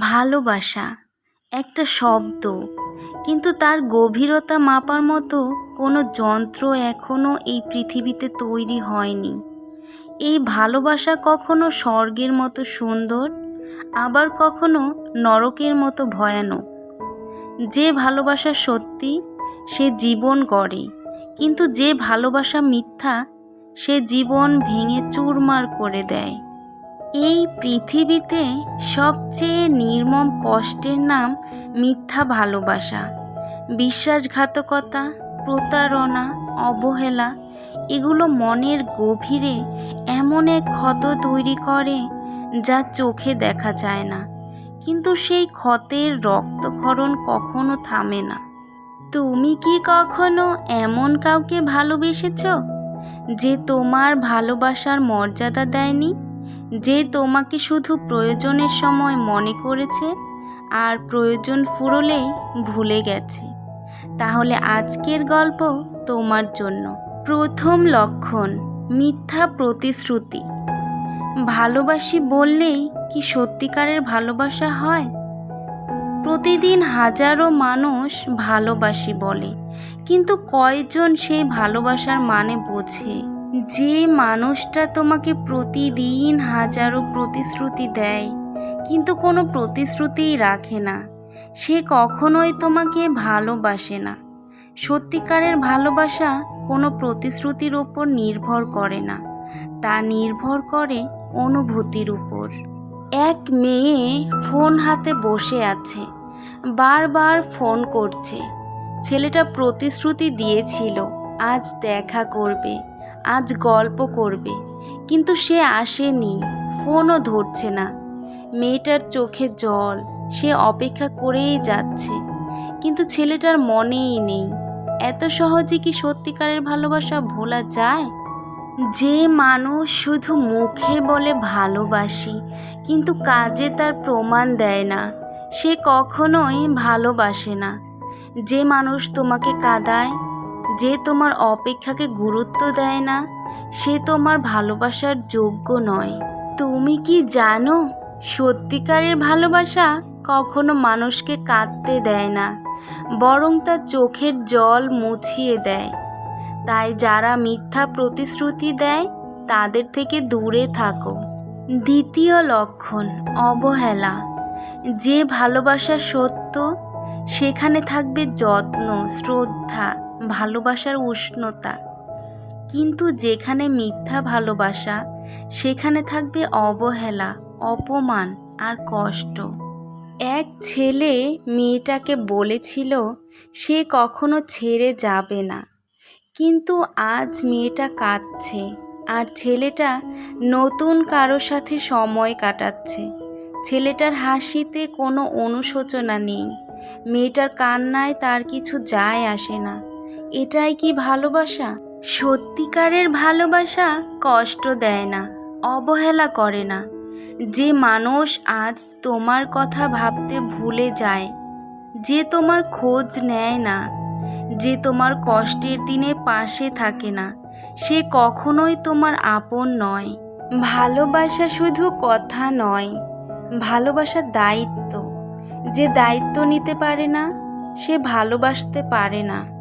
ভালোবাসা, একটা শব্দ। কিন্তু তার গভীরতা মাপার মতো কোনো যন্ত্র এখনও এই পৃথিবীতে তৈরি হয়নি। এই ভালোবাসা কখনো স্বর্গের মতো সুন্দর, আবার কখনো নরকের মতো ভয়ানক। যে ভালোবাসা সত্যি, সে জীবন গড়ে। কিন্তু যে ভালোবাসা মিথ্যা, সে জীবন ভেঙে চুরমার করে দেয়। এই পৃথিবীতে সবচেয়ে নির্মম কষ্টের নাম মিথ্যা ভালোবাসা, বিশ্বাসঘাতকতা, প্রতারণা, অবহেলা, এগুলো মনের গভীরে এমন এক ক্ষত তৈরি করে যা চোখে দেখা যায় না। কিন্তু সেই ক্ষতের রক্তক্ষরণ কখনো থামে না। তুমি কি কখনো এমন কাউকে ভালোবেসেছ যে তোমার ভালোবাসার মর্যাদা দেয়নি? যে তোমাকে শুধু প্রয়োজনের সময় মনে করেছে আর প্রয়োজন ফুরলেই ভুলে গেছে। তাহলে আজকের গল্প তোমার জন্য। প্রথম লক্ষণ, মিথ্যা প্রতিশ্রুতি। ভালোবাসি বললেই কি সত্যিকারের ভালোবাসা হয়? প্রতিদিন হাজারো মানুষ ভালোবাসি বলে, কিন্তু কয়জন সেই ভালোবাসার মানে বোঝে? যে মানুষটা তোমাকে প্রতিদিন হাজারো প্রতিশ্রুতি দেয়, কিন্তু কোনো প্রতিশ্রুতিই রাখে না। সে কখনোই তোমাকে ভালোবাসে না। সত্যিকারের ভালোবাসা কোনো প্রতিশ্রুতির ওপর নির্ভর করে না, তা নির্ভর করে অনুভূতির উপর। এক মেয়ে ফোন হাতে বসে আছে, বারবার ফোন করছে। ছেলেটা প্রতিশ্রুতি দিয়েছিল, আজ দেখা করবে। আজ গল্প করবে। কিন্তু সে আসেনি, ফোনও ধরছে না। মেয়েটার চোখে জল, সে অপেক্ষা করেই যাচ্ছে। কিন্তু ছেলেটার মনেই নেই। এত সহজে কি সত্যিকারের ভালোবাসা ভোলা যায়? যে মানুষ শুধু মুখে বলে ভালোবাসি, কিন্তু কাজে তার প্রমাণ দেয় না। সে কখনোই ভালোবাসে না। যে মানুষ তোমাকে কাঁদায় যে তোমার অপেক্ষাকে গুরুত্ব দেয় না, সে তোমার ভালোবাসার যোগ্য নয়। তুমি কি জানো, সত্যিকারের ভালোবাসা কখনো মানুষকে কাঁদতে দেয় না, বরং তার চোখের জল মুছিয়ে দেয়। তাই যারা মিথ্যা প্রতিশ্রুতি দেয়, তাদের থেকে দূরে থাকো। দ্বিতীয় লক্ষণ, অবহেলা। যে ভালোবাসা সত্য, সেখানে থাকবে যত্ন, শ্রদ্ধা। ভালোবাসার উষ্ণতা। কিন্তু যেখানে মিথ্যা ভালোবাসা, সেখানে থাকবে অবহেলা, অপমান আর কষ্ট। এক ছেলে মেয়েটাকে বলেছিল, সে কখনো ছেড়ে যাবে না। কিন্তু আজ মেয়েটা কাঁদছে আর ছেলেটা নতুন কারও সাথে সময় কাটাচ্ছে। ছেলেটার হাসিতে কোনো অনুশোচনা নেই। মেয়েটার কান্নায় তার কিছু যায় আসে না। এটাই কি ভালোবাসা? সত্যিকারের ভালোবাসা কষ্ট দেয় না, অবহেলা করে না। যে মানুষ আজ তোমার কথা ভাবতে ভুলে যায়, যে তোমার খোঁজ নেয় না, যে তোমার কষ্টের দিনে পাশে থাকে না, সে কখনোই তোমার আপন নয়। ভালোবাসা শুধু কথা নয় ভালোবাসা দায়িত্ব। যে দায়িত্ব নিতে পারে না, সে ভালোবাসতে পারে না।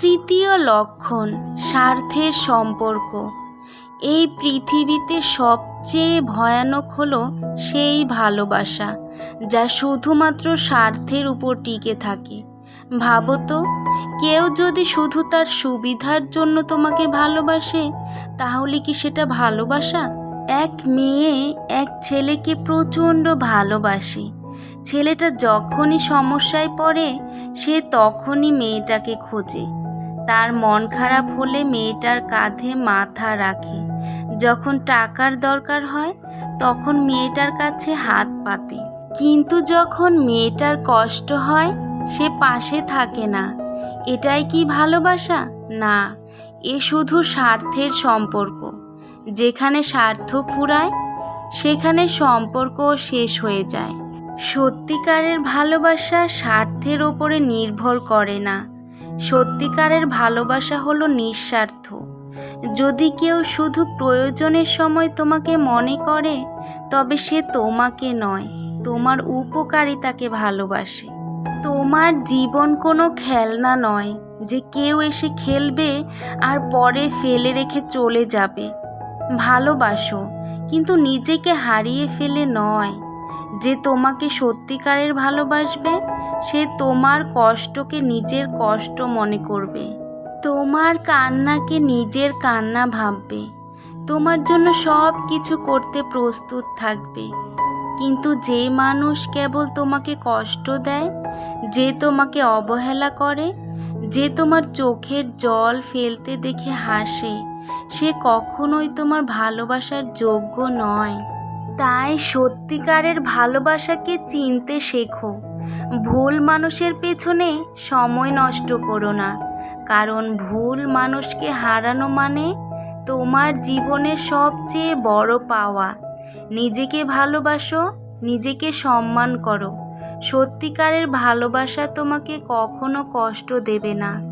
তৃতীয় লক্ষণ স্বার্থের সম্পর্ক। এই পৃথিবীতে সবচেয়ে ভয়ানক হলো সেই ভালোবাসা, যা শুধুমাত্র স্বার্থের উপর টিকে থাকে। ভাবো তো, কেউ যদি শুধু তার সুবিধার জন্য তোমাকে ভালোবাসে, তাহলে কি সেটা ভালোবাসা? এক মেয়ে এক ছেলেকে প্রচণ্ড ভালোবাসে। ছেলেটা যখনই সমস্যায় পড়ে, সে তখনই মেয়েটাকে খোঁজে। তার মন খারাপ হলে মেয়েটার কাঁধে মাথা রাখে। যখন টাকার দরকার হয়, তখন মেয়েটার কাছে হাত পাতে। কিন্তু যখন মেয়েটার কষ্ট হয়, সে পাশে থাকে না। এটাই কি ভালোবাসা? না, এ শুধু স্বার্থের সম্পর্ক। যেখানে স্বার্থ ফুরায়, সেখানে সম্পর্ক শেষ হয়ে যায়। সত্যিকারের ভালোবাসা স্বার্থের ওপরে নির্ভর করে না। সত্যিকারের ভালোবাসা হলো নিঃস্বার্থ। যদি কেউ শুধু প্রয়োজনের সময় তোমাকে মনে করে, তবে সে তোমাকে নয়, তোমার উপকারিতাকে ভালোবাসে। তোমার জীবন কোনো খেলনা নয় যে কেউ এসে খেলবে আর পরে ফেলে রেখে চলে যাবে। ভালোবাসো, কিন্তু নিজেকে হারিয়ে ফেলে নয়। যে তোমাকে সত্যিকারের ভালোবাসবে, সে তোমার কষ্টকে নিজের কষ্ট মনে করবে। তোমার কান্নাকে নিজের কান্না ভাববে। তোমার জন্য সব কিছু করতে প্রস্তুত থাকবে। কিন্তু যে মানুষ কেবল তোমাকে কষ্ট দেয়, যে তোমাকে অবহেলা করে, যে তোমার চোখের জল ফেলতে দেখে হাসে, সে কখনোই তোমার ভালোবাসার যোগ্য নয়। তাই সত্যিকারের ভালোবাসাকে চিনতে শেখো। ভুল মানুষের পেছনে সময় নষ্ট করো না। কারণ ভুল মানুষকে হারানো মানে তোমার জীবনের সবচেয়ে বড় পাওয়া। নিজেকে ভালোবাসো, নিজেকে সম্মান করো। সত্যিকারের ভালোবাসা তোমাকে কখনো কষ্ট দেবে না।